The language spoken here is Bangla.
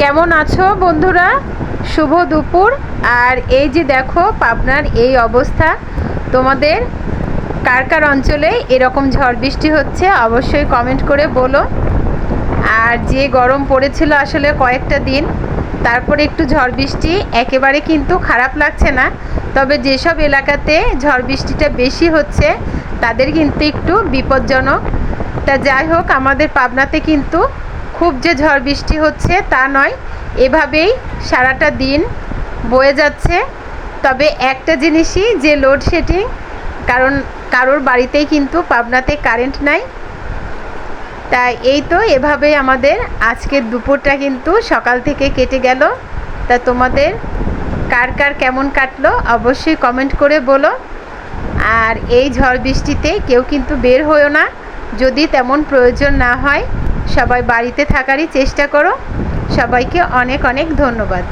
কেমন আছো বন্ধুরা? শুভ দুপুর। আর এই যে দেখো পাবনার এই অবস্থা। তোমাদের কার কার অঞ্চলে এরকম ঝড় বৃষ্টি হচ্ছে অবশ্যই কমেন্ট করে বলো। আর যে গরম পড়েছিল আসলে কয়েকটা দিন, তারপরে একটু ঝড় বৃষ্টি, একেবারে কিন্তু খারাপ লাগছে না। তবে যেসব এলাকাতে ঝড় বৃষ্টিটা বেশি হচ্ছে, তাদের কিন্তু একটু বিপজ্জনক। তা যাই হোক, আমাদের পাবনাতে কিন্তু খুব যে ঝড় বৃষ্টি হচ্ছে তা নয়, এভাবেই সারাটা দিন বয়ে যাচ্ছে। তবে একটা জিনিসই যে লোডশেডিং কারণ কারোর বাড়িতেই কিন্তু পাবনাতে কারেন্ট নাই। তাই এই তো এভাবেই আমাদের আজকের দুপুরটা কিন্তু সকাল থেকে কেটে গেল। তা তোমাদের কার কার কেমন কাটলো অবশ্যই কমেন্ট করে বলো। আর এই ঝড় বৃষ্টিতে কেউ কিন্তু বের হয়েও না, যদি তেমন প্রয়োজন না হয়। সবাই বাড়িতে থাকারই চেষ্টা করো। সবাইকে অনেক অনেক ধন্যবাদ।